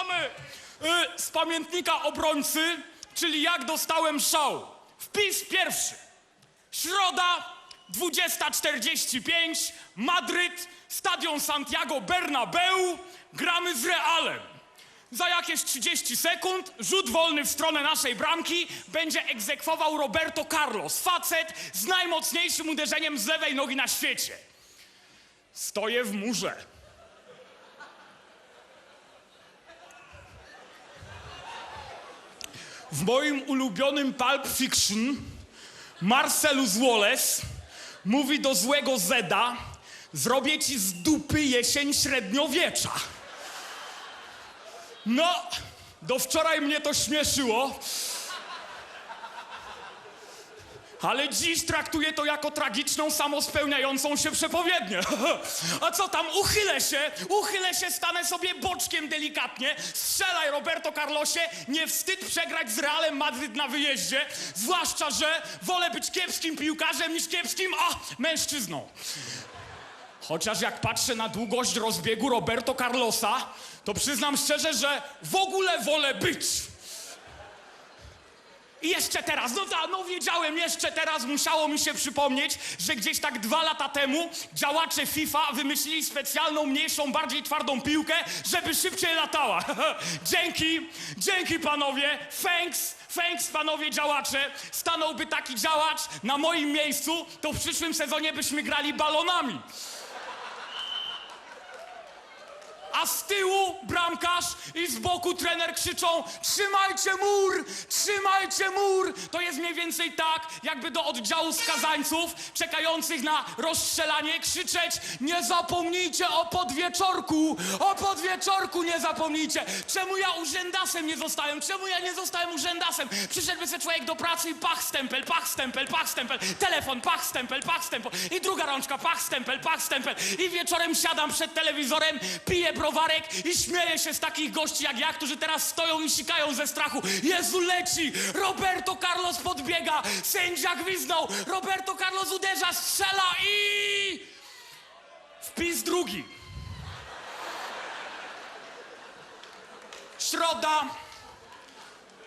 gramy. Y, z pamiętnika obrońcy, czyli jak dostałem szał. Wpis pierwszy. Środa, 20.45, Madryt, stadion Santiago Bernabeu, gramy z Realem. Za jakieś 30 sekund rzut wolny w stronę naszej bramki będzie egzekwował Roberto Carlos, facet z najmocniejszym uderzeniem z lewej nogi na świecie. Stoję w murze. W moim ulubionym Pulp Fiction Marcelus Wallace mówi do złego Zeda zrobię ci z dupy jesień średniowiecza. No, do wczoraj mnie to śmieszyło. Ale dziś traktuję to jako tragiczną, samospełniającą się przepowiednię. A co tam, uchylę się, uchylę się, stanę sobie boczkiem delikatnie. Strzelaj, Roberto Carlosie, nie wstyd przegrać z Realem Madryt na wyjeździe. Zwłaszcza, że wolę być kiepskim piłkarzem niż kiepskim, a, mężczyzną. Chociaż jak patrzę na długość rozbiegu Roberto Carlosa, to przyznam szczerze, że w ogóle wolę być. I jeszcze teraz, no tak, no wiedziałem, jeszcze teraz musiało mi się przypomnieć, że gdzieś tak dwa lata temu działacze FIFA wymyślili specjalną, mniejszą, bardziej twardą piłkę, żeby szybciej latała. dzięki, dzięki panowie, thanks, thanks panowie działacze. Stanąłby taki działacz na moim miejscu, to w przyszłym sezonie byśmy grali balonami. A z tyłu bramkarz i z boku trener krzyczą Trzymajcie mur! Trzymajcie mur! To jest mniej więcej tak, jakby do oddziału skazańców czekających na rozstrzelanie krzyczeć Nie zapomnijcie o podwieczorku! O podwieczorku nie zapomnijcie! Czemu ja urzędasem nie zostałem? Czemu ja nie zostałem urzędasem? Przyszedłby se człowiek do pracy i pach stempel, pach stempel, pach stempel, telefon, pach stempel, pach stempel i druga rączka, pach stempel, pach stempel i wieczorem siadam przed telewizorem, piję browarek i śmieję się z takich gości jak ja, którzy teraz stoją i sikają ze strachu. Jezu, leci! Roberto Carlos podbiega! Sędzia gwizdnął! Roberto Carlos uderza, strzela i... Wpis drugi. Środa,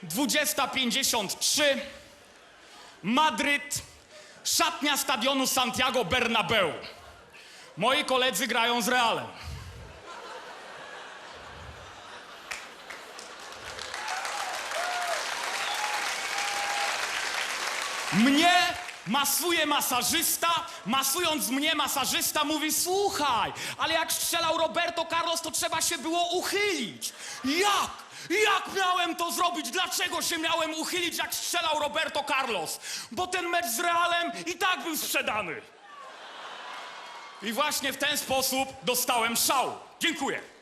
20.53, Madryt, szatnia stadionu Santiago Bernabeu. Moi koledzy grają z Realem. Mnie masuje masażysta, masując mnie masażysta mówi słuchaj, ale jak strzelał Roberto Carlos, to trzeba się było uchylić. Jak? Jak miałem to zrobić? Dlaczego się miałem uchylić, jak strzelał Roberto Carlos? Bo ten mecz z Realem i tak był sprzedany. I właśnie w ten sposób dostałem szału. Dziękuję.